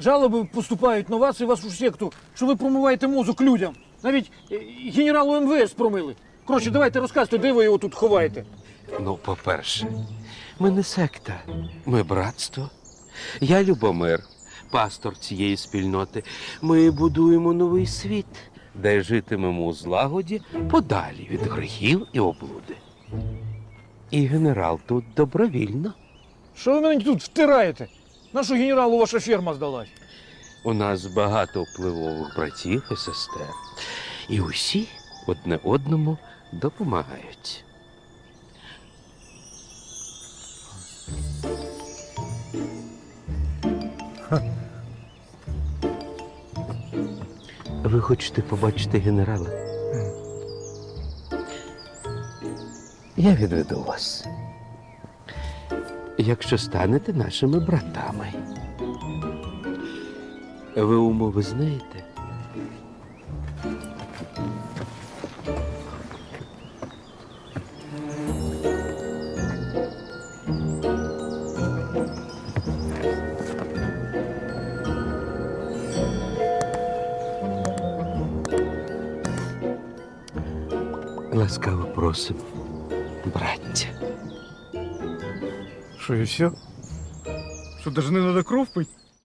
жалоби поступають на вас і вашу секту, що ви промиваєте мозок людям. Навіть е, генералу МВС промили. Коротше, давайте розказуйте, де ви його тут ховаєте. Ну, по-перше, ми не секта, ми братство. Я Любомир, пастор цієї спільноти. Ми будуємо новий світ, де житимемо у злагоді подалі від грехів і облуди. І генерал тут добровільно. Що ви мені тут втираєте? Нашу генералу ваша ферма здалась. У нас багато впливових братів і сестер. І усі одне одному допомагають. Ви хочете побачити генерала? Я відведу вас. Якщо станете нашими братами. Ви умови знаєте? Ласкаво просимо, браття. Що і все? Що, даже не треба кров пити?